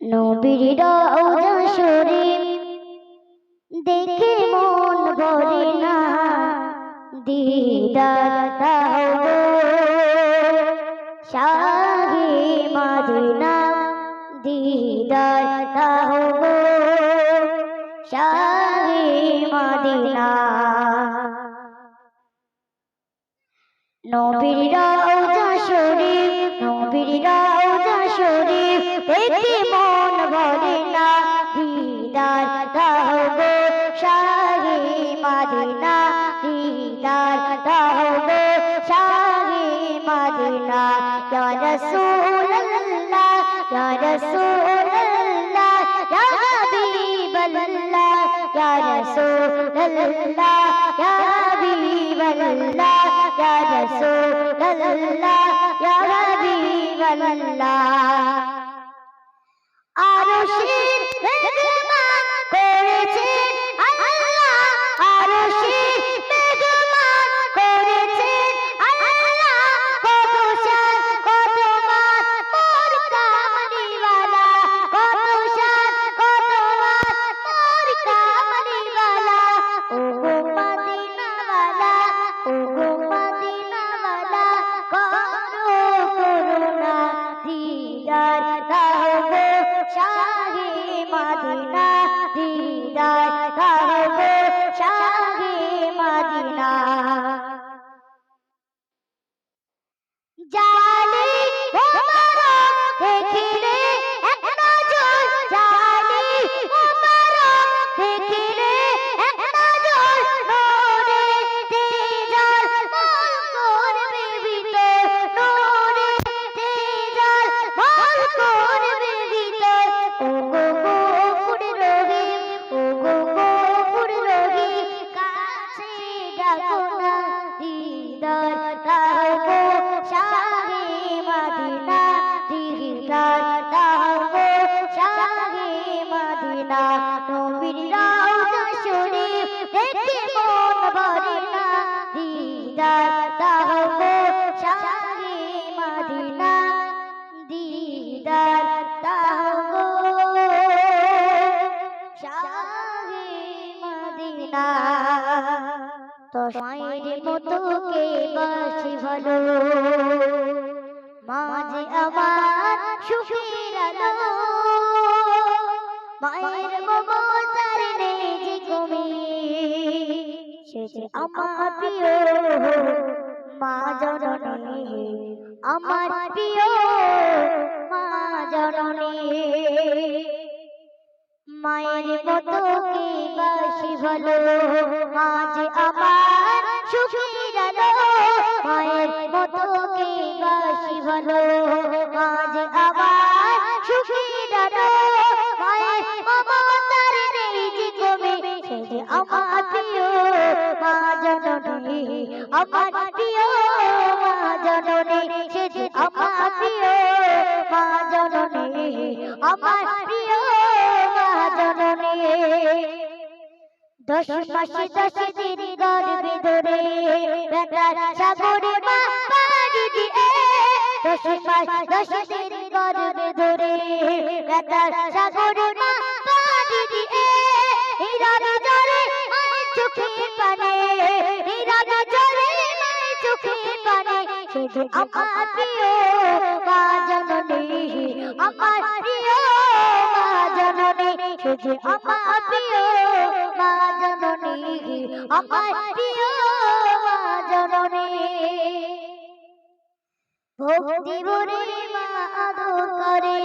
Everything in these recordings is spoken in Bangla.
নবীর রওজা শরীফ, দেখে মন ভরে না। দিদার দাও শাহে মদিনা। দিদার দাও নবীর নবীর শরীফ দেখে মন ভরে না। দিদার দাও গো শাহে মদিনা। দিদার দাও গো শাহে মদিনা। ইয়া রাসূলুল্লাহ ইয়া রাসূলুল্লাহ, ইয়া হাবিবাল্লাহ, ইয়া রাসূলুল্লাহ, ইয়া হাবিবাল্লাহ, ইয়া রাসূলুল্লাহ, ইয়া হাবিবাল্লাহ আরশের মেহমান মদিনা নবীর রওজা দেখে মন ভরে না। দিদার গো শাহে মদিনা। দিদার গো শাহে মদিনা। তো মায়ের মতো কে ভালো? মাঝে আমার সুখের আলো। মায়ের মমতার যে কমি সে আমার প্রিয় মা জননী, আমার প্রিয় মা জননী। মায়ের মতো কি বাসি ভালো? আমার মায়ের মতো বাসি ভালো? আমার আমার প্রিয় মা জননী সে যে আমার প্রিয় মা জননী, আমার প্রিয় মা জননী। দশ মাসে দশ দিন গর্বে ধরে বেতার সাগরে মা পাড়ি দিয়ে। দশ মাস দশ দিন গর্বে ধরে বেতার সাগরে আমার প্রিয় আমার প্রিয় মা আমার আমার ভক্তি ভরে মা আদর করে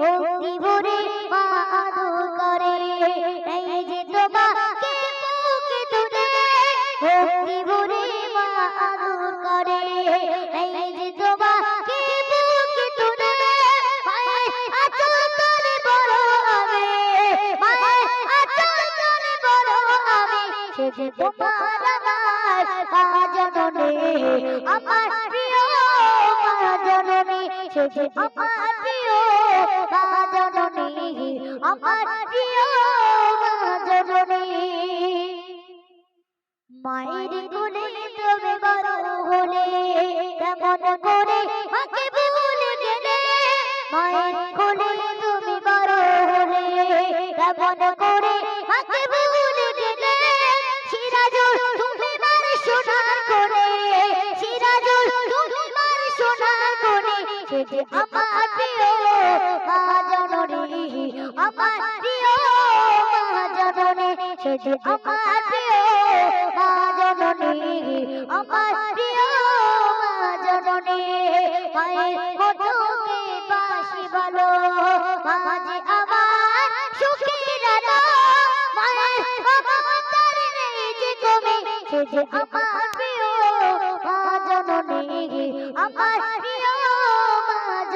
ভক্তি ভরে যে তোমার আমার জননী, আমার প্রিয় মা জননী সে যে আমার প্রিয় মা জননী, আমার প্রিয় মা জননী। মায়ের কোলে তুমি বড় হলে, কেমন করে মাকে ভুলে গেলে? মায়ের আমার প্রিয় মহাজননী আমার প্রিয় সেটি আমার প্রিয় আমার প্রিয় মহাজননী বলো মাঝে আমার সুখের সেটি আমার প্রিয় আমার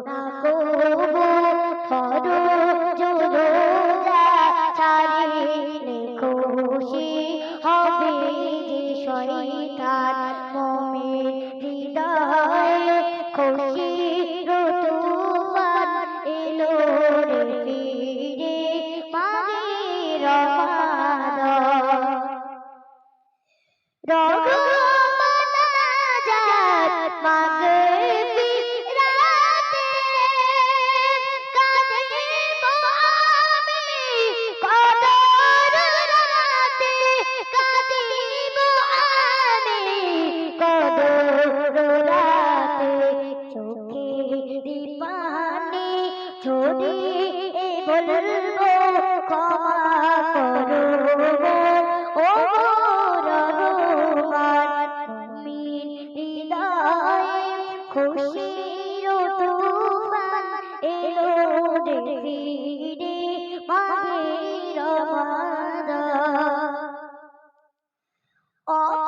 থাকো お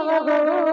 ಯಾವ ಗುರು